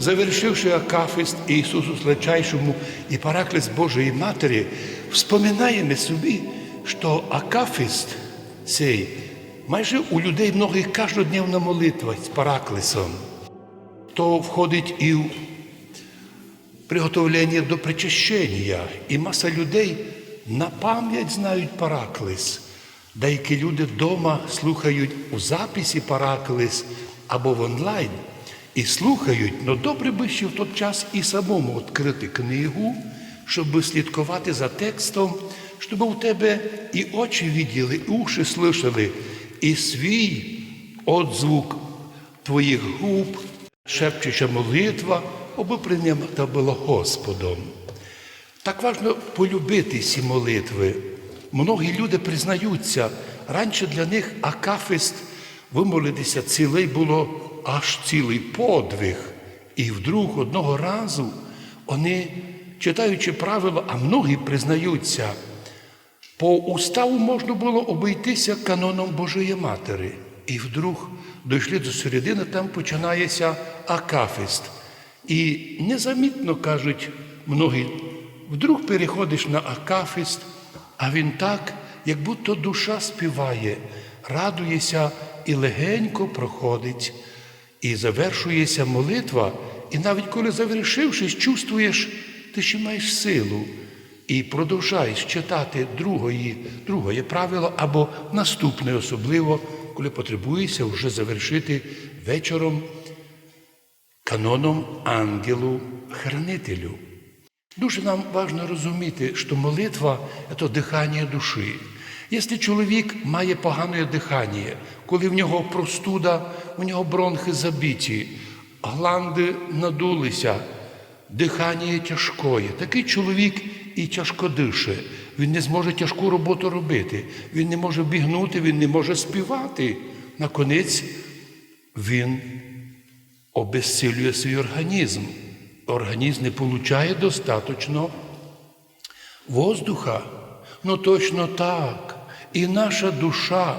завершивши Акафист Ісусу Слечайшому і Параклис Божої Матері, вспоминаємо собі, що Акафист цей майже у людей многих кожнодневна молитва з Параклисом. То входить і в приготовлення до причащення. І маса людей на пам'ять знають Параклис. Деякі люди вдома слухають у записі Параклис або в онлайн і слухають, але добре би ще в той час і самому відкрити книгу, щоб слідкувати за текстом, щоб у тебе і очі виділи, і уші слышали, і свій отзвук твоїх губ, шепчуча молитва, аби прийнята була Господом. Так важно полюбити ці молитви. Многі люди признаються, раніше для них акафист вимолитися цілий було аж цілий подвиг. І вдруг одного разу вони, читаючи правила, а многі признаються, по уставу можна було обійтися каноном Божої Матері. І вдруг дійшли до середини, там починається акафист. І незамітно кажуть многі, вдруг переходиш на акафист, а він так, як будто душа співає, радується і легенько проходить. І завершується молитва, і навіть коли завершившись, чувствуєш, ти ще маєш силу. І продовжаєш читати другої, друге правило або наступне, особливо, коли потребуєшся вже завершити вечором каноном ангелу-хранителю. Дуже нам важливо розуміти, що молитва це дихання душі. Якщо чоловік має погане дихання, коли в нього простуда, у нього бронхи забиті, гланди надулися, дихання тяжкоє, такий чоловік і тяжко дише. Він не зможе тяжку роботу робити, він не може бігнути, він не може співати. Наконець він обезсилює свій організм. Організм не получає достатньо воздуха. Ну точно так. І наша душа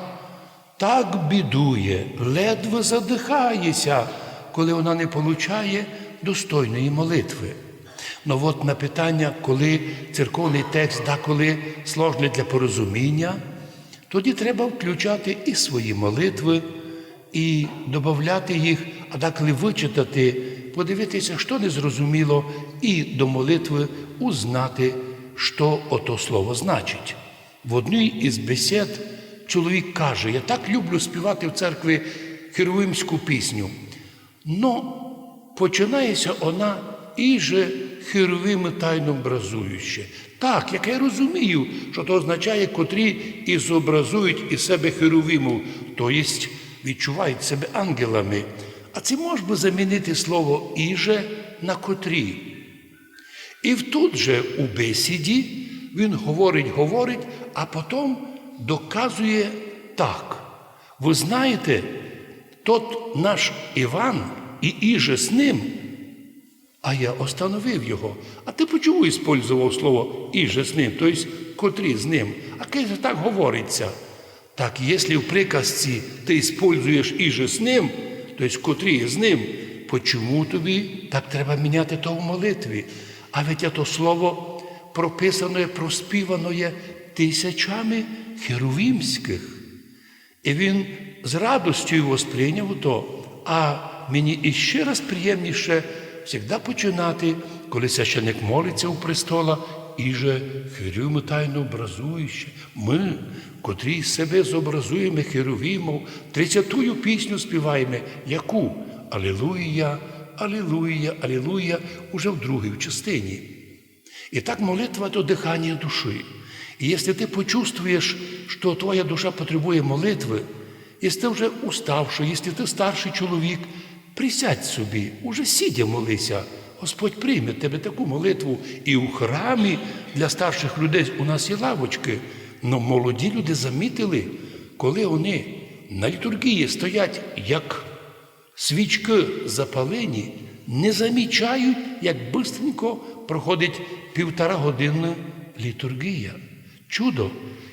так бідує, ледве задихається, коли вона не получає достойної молитви. Ну от на питання, коли церковний текст деколи сложний для порозуміння, тоді треба включати і свої молитви, і додати їх, а деколи вичитати, подивитися, що не зрозуміло, і до молитви узнати, що ото слово значить. В одній із бесід чоловік каже: Я так люблю співати в церкві херовимську пісню. Но починається вона і же херовими тайно образуючи. Так, як я розумію, що то означає, котрі і зобразують із себе херовиму, то єсть відчувають себе ангелами. А це може би замінити слово іже на котрі. І тут же у бесіді він говорить, говорить, а потім доказує так. Ви знаєте, тот наш Іван і іже з ним, а я остановив його. А ти почому іспользував слово іже з ним, тобто котрі з ним? А каже, так говориться. Так, якщо в приказці ти іспользуєш іже з ним, тобто котрі з ним, почому тобі так треба міняти то в молитві? А ведь то слово прописане, проспівано тисячами херувімських. І він з радостю його сприйняв то, а мені іще раз приємніше завжди починати, коли священик молиться у престола, і же херувими тайно образуючи. Ми, котрі себе зобразуємо херувімов, тридцятую пісню співаємо, яку Алілуя, Алілуя, Алілуя, уже в другій частині. І так молитва до дихання душі. І якщо ти почувствуєш, що твоя душа потребує молитви, якщо ти вже уставший, якщо ти старший чоловік, присядь собі, уже сидя молися. Господь прийме тебе таку молитву. І у храмі для старших людей у нас є лавочки. Но молоді люди замітили, коли вони на літургії стоять як свічки запалені, не замічають, як бистренько проходить півтора години літургія. Чудо.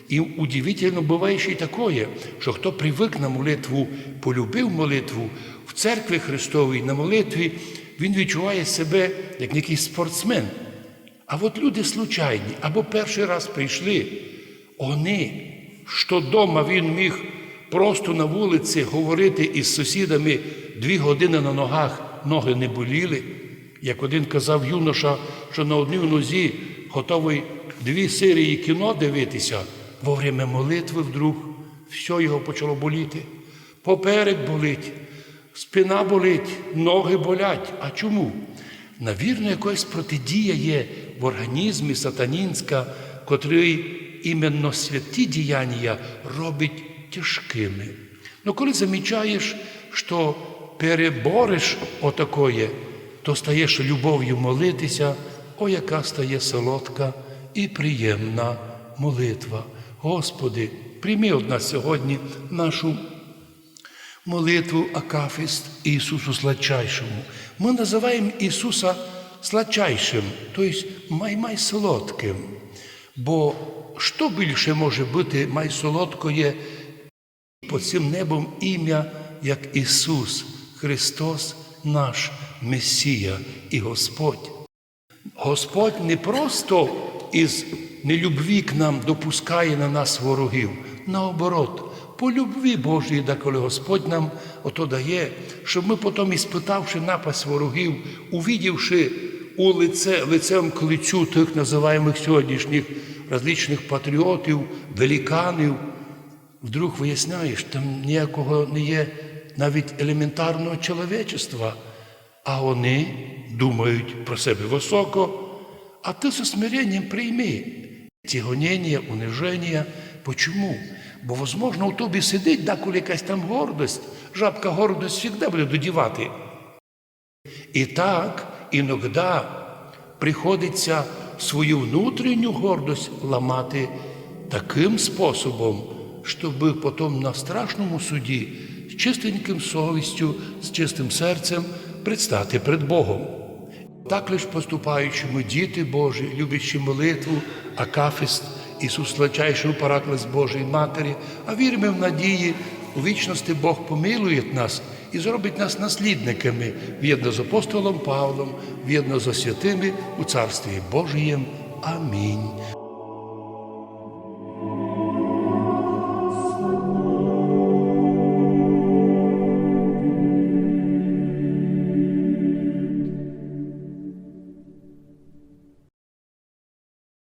І удивительно буває ще й таке, що хто привик на молитву, полюбив молитву в церкві Христовій на молитві, він відчуває себе як якийсь спортсмен. А от люди случайні або перший раз прийшли, вони, що дома він міг просто на вулиці говорити із сусідами дві години на ногах, ноги не боліли. Як один казав юноша, що на одній нозі готовий дві серії кіно дивитися, во время молитви вдруг все його почало боліти. Поперек болить, спина болить, ноги болять. А чому? Навірно, якась протидія є в організмі сатанінська, котрий іменно святі діяння робить тяжкими. Ну, коли замічаєш, що перебореш отакоє, то стаєш любов'ю молитися, о, яка стає солодка і приємна молитва. Господи, прийми од нас сьогодні нашу молитву Акафист Ісусу Сладчайшому. Ми називаємо Ісуса сладчайшим, тобто май-май солодким. Бо що більше може бути май солодкоє по цим небом ім'я, як Ісус Христос, наш Месія і Господь. Господь не просто із нелюбві к нам допускає на нас ворогів, наоборот, по любві Божій, да коли Господь нам ото дає, щоб ми потім, іспитавши напасть ворогів, увідівши у лице, лицем к лицю тих називаємих сьогоднішніх различних патріотів, великанів, вдруг виясняєш, там ніякого не є навіть елементарного чоловічества, а вони думають про себе високо, а ти зі смиренням прийми ці гонення, униження. Почому? Бо, возможно, у тобі сидить деколи якась там гордость. Жабка гордость завжди буде додівати. І так іноді приходиться свою внутрішню гордость ламати таким способом, щоб потім на страшному суді з чистеньким совістю, з чистим серцем предстати перед Богом. Так лиш поступаючи ми, діти Божі, люблячи молитву, Акафист, Ісус Сладчайший параклес Божої Матері, а віримо в надії, у вічності Бог помилує нас і зробить нас наслідниками в'єдно з апостолом Павлом, в'єдно з святими у Царстві Божієм. Амінь.